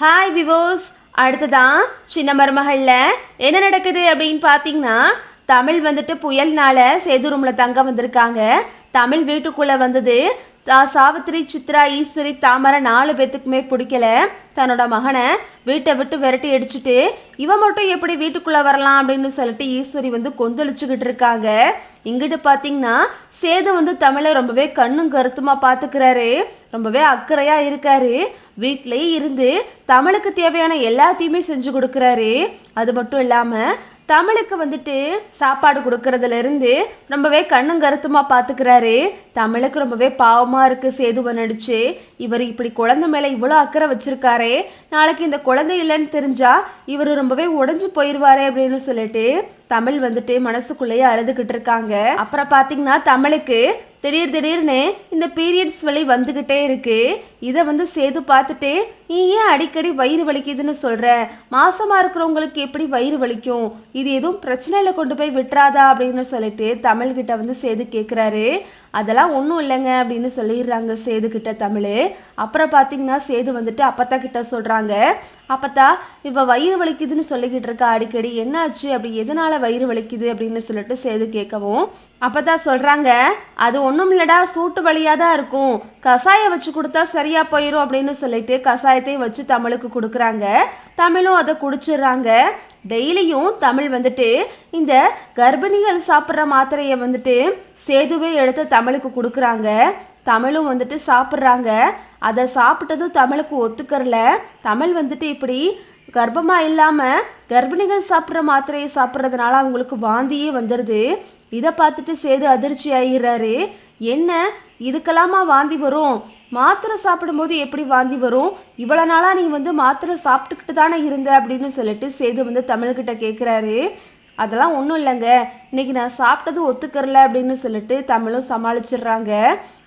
Hi விவோஸ் அடுத்ததான் சின்ன மருமகளில் என்ன நடக்குது அப்படின்னு பார்த்தீங்கன்னா தமிழ் வந்துட்டு புயல்னால சேது ரூமில் தங்க வந்திருக்காங்க. தமிழ் வீட்டுக்குள்ளே வந்தது சாவித்திரி சித்ரா ஈஸ்வரி தாமரை நாலு பேத்துக்குமே பிடிக்கல. தன்னோட மகனை வீட்டை விட்டு விரட்டி அடிச்சுட்டு இவன் மட்டும் எப்படி வீட்டுக்குள்ளே வரலாம்? அப்படின்னு சொல்லிட்டு ஈஸ்வரி வந்து கொந்தளிச்சுக்கிட்டு இருக்காங்க. இங்கிட்டு பார்த்தீங்கன்னா சேது வந்து தமிழை ரொம்பவே கண்ணும் கருத்துமாக பார்த்துக்கிறாரு ரொம்பவே அக்கறையாக இருக்காரு. வீட்டிலேயே இருந்து தமிழுக்கு தேவையான எல்லாத்தையுமே செஞ்சு கொடுக்குறாரு. அது மட்டும் இல்லாமல் தமிழுக்கு வந்துட்டு சாப்பாடு கொடுக்கறதுல இருந்து ரொம்பவே கண்ணும் கருத்துமா பார்த்துக்கிறாரு தமிழுக்கு ரொம்பவே பாவமா இருக்கு சேதுவை நடிச்சு. இவர் இப்படி குழந்தை மேல இவ்வளோ அக்கறை வச்சிருக்காரே. நாளைக்கு இந்த குழந்தை இல்லைன்னு தெரிஞ்சா இவர் ரொம்பவே உடஞ்சி போயிடுவாரே அப்படின்னு சொல்லிட்டு தமிழ் வந்துட்டு மனசுக்குள்ளேயே அழுதுகிட்டு இருக்காங்க. அப்புறம் பார்த்தீங்கன்னா தமிழுக்கு திடீர் திடீர்னு இந்த பீரியட்ஸ் வலி வந்துக்கிட்டே இருக்கு. இதை வந்து சேது பார்த்துட்டு நீ ஏன் அடிக்கடி வயிறு வலிக்குதுன்னு சொல்ற? மாசமா இருக்கிறவங்களுக்கு எப்படி வயிறு வலிக்கும்? இது எதுவும் பிரச்சனையில கொண்டு போய் விட்டுறாதா? அப்படின்னு சொல்லிட்டு தமிழ்கிட்ட வந்து சேது கேட்குறாரு அதெல்லாம் ஒன்றும் இல்லைங்க அப்படின்னு சொல்லிடுறாங்க சேது கிட்ட தமிழ். அப்புறம் பார்த்தீங்கன்னா சேது வந்துட்டு அப்பத்தா கிட்ட சொல்கிறாங்க அப்பத்தா இவ வயிறு வலிக்குதுன்னு சொல்லிக்கிட்டு இருக்கா அடிக்கடி. என்னாச்சு? அப்படி எதனால வயிறு வலிக்குது? அப்படின்னு சொல்லிட்டு சேது கேட்கவும் அப்பத்தா சொல்கிறாங்க அது ஒன்றும் இல்லடா சூட்டு வழியாக தான் இருக்கும். கசாயம் வச்சு கொடுத்தா சரியா போயிடும் அப்படின்னு சொல்லிட்டு கசாயத்தையும் வச்சு தமிழுக்கு கொடுக்குறாங்க. தமிழும் அதை குடிச்சிடுறாங்க. டெய்லியும் தமிழ் வந்துட்டு இந்த கர்ப்பிணிகள் சாப்பிட்ற மாத்திரையை வந்துட்டு சேதுவே எடுத்து தமிழுக்கு கொடுக்குறாங்க. தமிழும் வந்துட்டு சாப்பிட்றாங்க. அதை சாப்பிட்டதும் தமிழுக்கு ஒத்துக்கறல. தமிழ் வந்துட்டு இப்படி கர்ப்பமாக இல்லாமல் கர்ப்பிணிகள் சாப்பிட்ற மாத்திரையை சாப்பிட்றதுனால அவங்களுக்கு வாந்தியே வந்துடுது இதை பார்த்துட்டு சேது அதிர்ச்சி ஆகிடுறாரு என்ன? இதுக்கெல்லாமா வாந்தி வரும்? மாத்திரை சாப்பிடும்போது எப்படி வாந்தி வரும்? இவ்வளோ நாளாக நீ வந்து மாத்திரை சாப்பிட்டுக்கிட்டு தானே இருந்த அப்படின்னு சொல்லிட்டு சேது வந்து தமிழ்கிட்ட கேட்குறாரு அதெல்லாம் ஒன்றும் இல்லைங்க. இன்னைக்கு நான் சாப்பிட்டது ஒத்துக்கறல அப்படின்னு சொல்லிட்டு தமிழும் சமாளிச்சிடுறாங்க.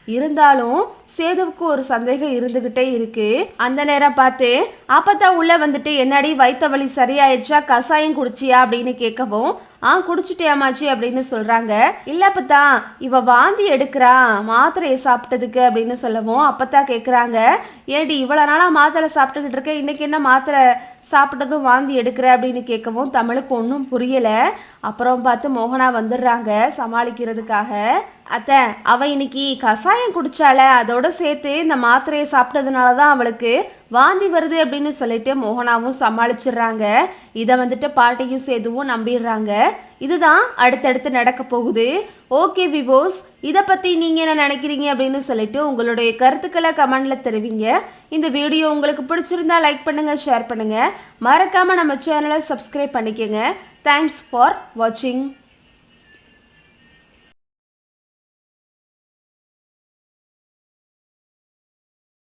இருந்தாலும் சேதுவுக்கு ஒரு சந்தேகம் இருந்துகிட்டே இருக்கு. அந்த நேரம் பார்த்து அப்பத்தா உள்ள வந்துட்டு என்னடி வைத்த வலி சரியாயிடுச்சா? கசாயம் குடிச்சியா? அப்படின்னு கேட்கவும் ஆ குடிச்சிட்டியாமாச்சி அப்படின்னு சொல்றாங்க. இல்ல அப்பத்தா இவ வாந்தி எடுக்கிறா மாத்திரையை சாப்பிட்டதுக்கு அப்படின்னு சொல்லவும் அப்பத்தா கேட்குறாங்க ஏடி இவ்வளோ நாளாக மாத்திரை சாப்பிட்டுக்கிட்டு இருக்க இன்னைக்கு என்ன மாத்திரை சாப்பிட்டதும் வாந்தி எடுக்கிற? அப்படின்னு கேட்கவும் தமிழுக்கு ஒன்றும் புரியலை. அப்புறம் பார்த்து மோகனா வந்துடுறாங்க சமாளிக்கிறதுக்காக. அத்தை அவ இன்னைக்கு கசாயம் குடிச்சால அதோட சேர்த்து இந்த மாத்திரையை சாப்பிட்டதுனால தான் அவளுக்கு வாந்தி வருது அப்படின்னு சொல்லிட்டு மோகனாவும் சமாளிச்சிடுறாங்க. இதை வந்துட்டு பாட்டையும் சேதுவும் நம்பிடுறாங்க. இதுதான் அடுத்தடுத்து நடக்க போகுது. ஓகே விவோஸ் இதை பற்றி நீங்கள் என்ன நினைக்கிறீங்க அப்படின்னு சொல்லிட்டு உங்களுடைய கருத்துக்களை கமெண்டில் தெரிவிங்க. இந்த வீடியோ உங்களுக்கு பிடிச்சிருந்தா லைக் பண்ணுங்கள் ஷேர் பண்ணுங்கள் மறக்காமல் நம்ம சேனலை சப்ஸ்கிரைப் பண்ணிக்கோங்க. தேங்க்ஸ் ஃபார் வாட்சிங்